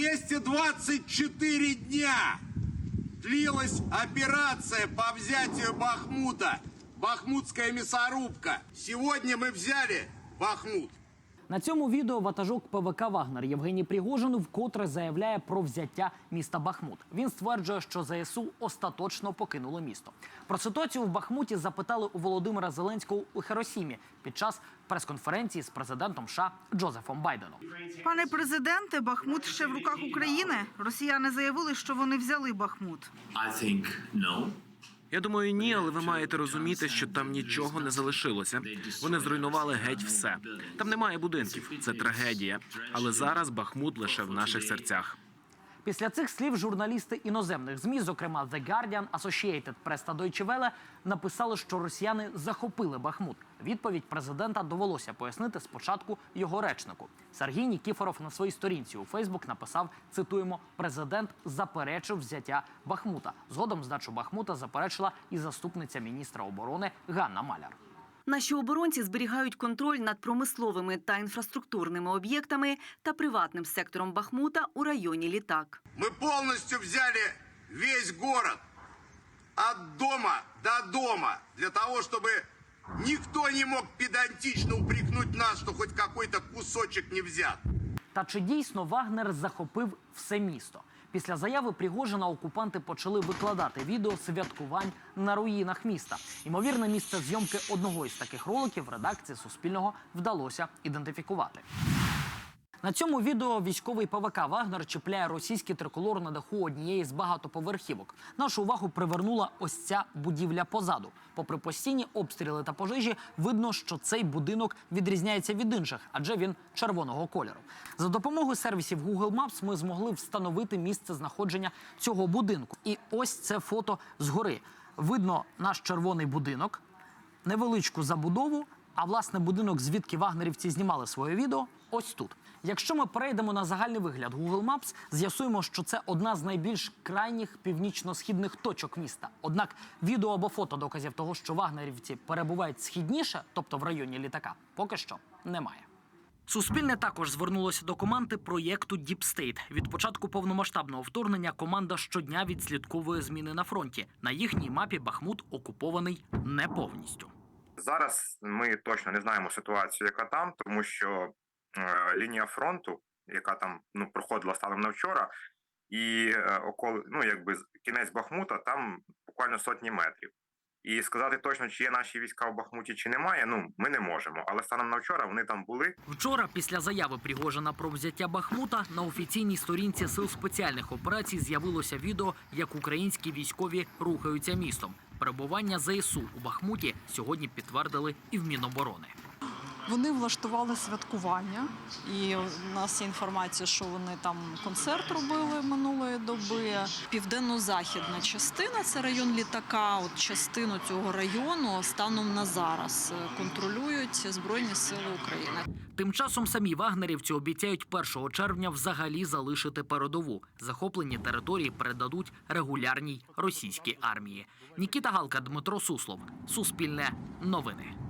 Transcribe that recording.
224 дня длилась операция по взятию Бахмута. Бахмутская мясорубка. Сегодня мы взяли Бахмут. На цьому відео ватажок ПВК Вагнер Євгеній Пригожин вкотре заявляє про взяття міста Бахмут. Він стверджує, що ЗСУ остаточно покинуло місто. Про ситуацію в Бахмуті запитали у Володимира Зеленського у Херосімі під час прес-конференції з президентом США Джозефом Байденом. Пане президенте, Бахмут ще в руках України. Росіяни заявили, що вони взяли Бахмут. I think no. Я думаю, ні, але ви маєте розуміти, що там нічого не залишилося. Вони зруйнували геть все. Там немає будинків. Це трагедія. Але зараз Бахмут лише в наших серцях. Після цих слів журналісти іноземних змі, зокрема The Guardian, Associated Press та Deutsche Welle, написали, що росіяни захопили Бахмут. Відповідь президента довелося пояснити спочатку його речнику. Сергій Нікіфоров на своїй сторінці у Фейсбук написав: цитуємо: президент заперечив взяття Бахмута. Згодом здачу Бахмута заперечила і заступниця міністра оборони Ганна Маляр. Наші оборонці зберігають контроль над промисловими та інфраструктурними об'єктами та приватним сектором Бахмута у районі Літак. Мы полностью взяли весь город от дома до дома для того, чтобы никто не мог педантично упрекнуть нас, что хоть какой-то кусочек не взят. Та чи дійсно Вагнер захопив все місто? Після заяви Пригожина окупанти почали викладати відео святкувань на руїнах міста. Ймовірне місце зйомки одного із таких роликів редакції Суспільного вдалося ідентифікувати. На цьому відео військовий ПВК Вагнер чіпляє російський триколор на даху однієї з багатоповерхівок. Нашу увагу привернула ось ця будівля позаду. Попри постійні обстріли та пожежі, видно, що цей будинок відрізняється від інших, адже він червоного кольору. За допомогою сервісів Google Maps ми змогли встановити місце знаходження цього будинку. І ось це фото згори. Видно наш червоний будинок, невеличку забудову. А власне будинок, звідки вагнерівці знімали своє відео, ось тут. Якщо ми перейдемо на загальний вигляд Google Maps, з'ясуємо, що це одна з найбільш крайніх північно-східних точок міста. Однак відео або фото доказів того, що вагнерівці перебувають східніше, тобто в районі літака, поки що немає. Суспільне також звернулося до команди проєкту State. Від початку повномасштабного вторгнення команда щодня відслідковує зміни на фронті. На їхній мапі Бахмут окупований не повністю. Зараз ми точно не знаємо ситуацію, яка там, тому що е, лінія фронту, яка там ну проходила станом на вчора, і е, окол, ну якби кінець Бахмута, там буквально сотні метрів. І сказати точно, чи є наші війська в Бахмуті, чи немає, ну ми не можемо. Але станом на вчора вони там були. Вчора, після заяви Пригожина про взяття Бахмута, на офіційній сторінці сил спеціальних операцій з'явилося відео, як українські військові рухаються містом. Перебування ЗСУ у Бахмуті сьогодні підтвердили і в Міноборони. Вони влаштували святкування, і у нас є інформація, що вони там концерт робили минулої доби. Південно-західна частина це район літака. От частину цього району станом на зараз контролюють Збройні Сили України. Тим часом самі вагнерівці обіцяють 1 червня взагалі залишити передову. Захоплені території передадуть регулярній російській армії. Нікіта Галка, Дмитро Суслов. Суспільне новини.